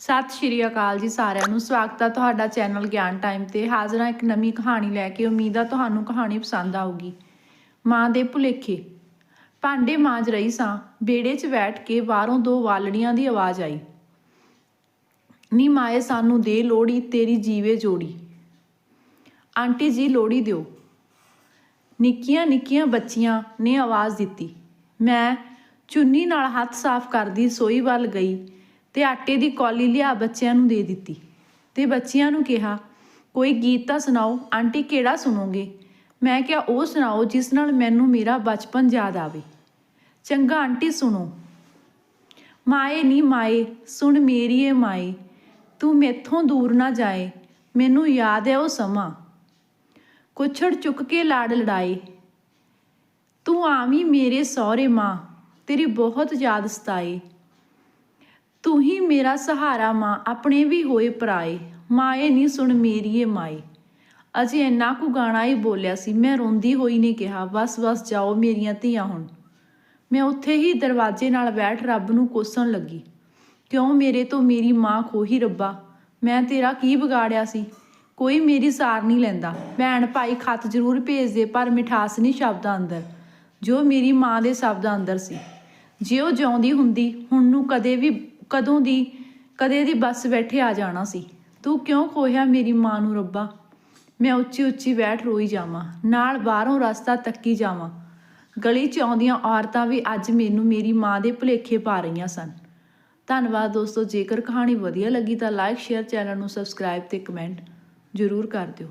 ਸਤਿ ਸ਼੍ਰੀ ਅਕਾਲ ਜੀ ਸਾਰਿਆਂ ਨੂੰ। ਸਵਾਗਤ ਹੈ ਤੁਹਾਡਾ ਚੈਨਲ ਗਿਆਨ ਟਾਈਮ ਤੇ। ਹਾਜ਼ਰ ਹਾਂ ਇੱਕ ਨਵੀਂ ਕਹਾਣੀ ਲੈ ਕੇ ਉਮੀਦ ਆ ਤੁਹਾਨੂੰ ਕਹਾਣੀ ਪਸੰਦ ਆਊਗੀ। ਮਾਂ ਦੇ ਭੁਲੇਖੇ। ਭਾਂਡੇ ਮਾਂਜ ਰਹੀ ਸਾਂ। ਬੇੜੇ 'ਚ ਬੈਠ ਕੇ ਬਾਹਰੋਂ ਦੋ ਵਾਲੜੀਆਂ ਦੀ ਆਵਾਜ਼ ਆਈ। ਨੀ ਮਾਏ, ਸਾਨੂੰ ਦੇ ਲੋੜੀ ਤੇਰੀ ਜੀਵੇ ਜੋੜੀ। ਆਂਟੀ ਜੀ ਲੋੜੀ ਦਿਓ। ਨਿੱਕੀਆਂ ਨਿੱਕੀਆਂ ਬੱਚੀਆਂ ਨੇ ਆਵਾਜ਼ ਦਿੱਤੀ। ਮੈਂ ਚੁੰਨੀ ਨਾਲ ਹੱਥ ਸਾਫ਼ ਕਰਦੀ ਸੋਈ ਵੱਲ ਗਈ। ਤੇ ਆਟੇ ਦੀ ਕੌਲੀ ਲਿਆ ਬੱਚਿਆਂ ਨੂੰ ਦੇ ਦਿੱਤੀ ਤੇ ਬੱਚਿਆਂ ਨੂੰ ਕਿਹਾ, ਕੋਈ ਗੀਤ ਤਾਂ ਸੁਣਾਓ, ਆਂਟੀ ਕਿਹੜਾ ਸੁਣੋਗੇ? ਮੈਂ ਕਿਹਾ, ਉਹ ਸੁਣਾਓ ਜਿਸ ਨਾਲ ਮੈਨੂੰ ਮੇਰਾ ਬਚਪਨ ਯਾਦ ਆਵੇ। ਚੰਗਾ ਆਂਟੀ, ਸੁਣੋ। ਮਾਏ ਨੀ ਮਾਏ, ਸੁਣ ਮੇਰੀ ਏ ਮਾਏ, ਤੂੰ ਮੇਥੋਂ ਦੂਰ ਨਾ ਜਾਏ, ਮੈਨੂੰ ਯਾਦ ਹੈ ਉਹ ਸਮਾਂ। ਕੁਛੜ ਚੁੱਕ ਕੇ ਲਾੜ ਲੜਾਏ। ਤੂੰ ਆਵੀਂ ਮੇਰੇ ਸਹੁਰੇ ਮਾਂ, ਤੇਰੀ ਬਹੁਤ ਯਾਦ ਸਤਾਏ। ਤੂੰ ਹੀ ਮੇਰਾ ਸਹਾਰਾ ਮਾਂ, ਆਪਣੇ ਵੀ ਹੋਏ ਪਰਾਏ। ਮਾਏ ਨਹੀਂ ਸੁਣ ਮੇਰੀ ਏ ਮਾਏ ਅਜੇ ਇੰਨਾ ਕੁ ਗਾਣਾ ਹੀ ਬੋਲਿਆ ਸੀ, ਮੈਂ ਰੋਂਦੀ ਹੋਈ ਨੇ ਕਿਹਾ ਬਸ ਬਸ ਜਾਓ ਮੇਰੀਆਂ ਧੀਆਂ ਹੁਣ। ਮੈਂ ਉੱਥੇ ਹੀ ਦਰਵਾਜ਼ੇ ਨਾਲ ਬੈਠ ਰੱਬ ਨੂੰ ਕੋਸਣ ਲੱਗੀ। ਕਿਉਂ ਮੇਰੇ ਤੋਂ ਮੇਰੀ ਮਾਂ ਖੋਹੀ ਰੱਬਾ? ਮੈਂ ਤੇਰਾ ਕੀ ਵਿਗਾੜਿਆ ਸੀ? ਕੋਈ ਮੇਰੀ ਸਾਰ ਨਹੀਂ ਲੈਂਦਾ। ਭੈਣ ਭਾਈ ਖਤ ਜ਼ਰੂਰ ਭੇਜਦੇ, ਪਰ ਮਿਠਾਸ ਨਹੀਂ ਸ਼ਬਦਾਂ ਅੰਦਰ। ਜੋ ਮੇਰੀ ਮਾਂ ਦੇ ਸ਼ਬਦਾਂ ਅੰਦਰ ਸੀ। ਜੇ ਉਹ ਜਿਉਂਦੀ ਹੁੰਦੀ, ਹੁਣ ਨੂੰ ਕਦੇ ਵੀ ਕਦੋਂ ਦੀ, ਕਦੇ ਦੀ ਬੱਸ ਬੈਠੇ ਆ ਜਾਣਾ ਸੀ। ਤੂੰ ਕਿਉਂ ਖੋਇਆ ਮੇਰੀ ਮਾਂ ਨੂੰ ਰੱਬਾ? ਮੈਂ ਉੱਚੀ ਉੱਚੀ ਬੈਠ ਰੋਈ ਜਾਵਾਂ, ਨਾਲ ਬਾਹਰੋਂ ਰਸਤਾ ਤੱਕੀ ਜਾਵਾਂ। ਗਲੀ ਚ ਆਉਂਦੀਆਂ ਔਰਤਾਂ ਵੀ ਅੱਜ ਮੈਨੂੰ ਮੇਰੀ ਮਾਂ ਦੇ ਭੁਲੇਖੇ ਪਾ ਰਹੀਆਂ ਸਨ। ਧੰਨਵਾਦ ਦੋਸਤੋ, ਜੇਕਰ ਕਹਾਣੀ ਵਧੀਆ ਲੱਗੀ ਤਾਂ ਲਾਈਕ, ਸ਼ੇਅਰ, ਚੈਨਲ ਨੂੰ ਸਬਸਕ੍ਰਾਈਬ ਤੇ ਕਮੈਂਟ ਜ਼ਰੂਰ ਕਰ ਦਿਓ।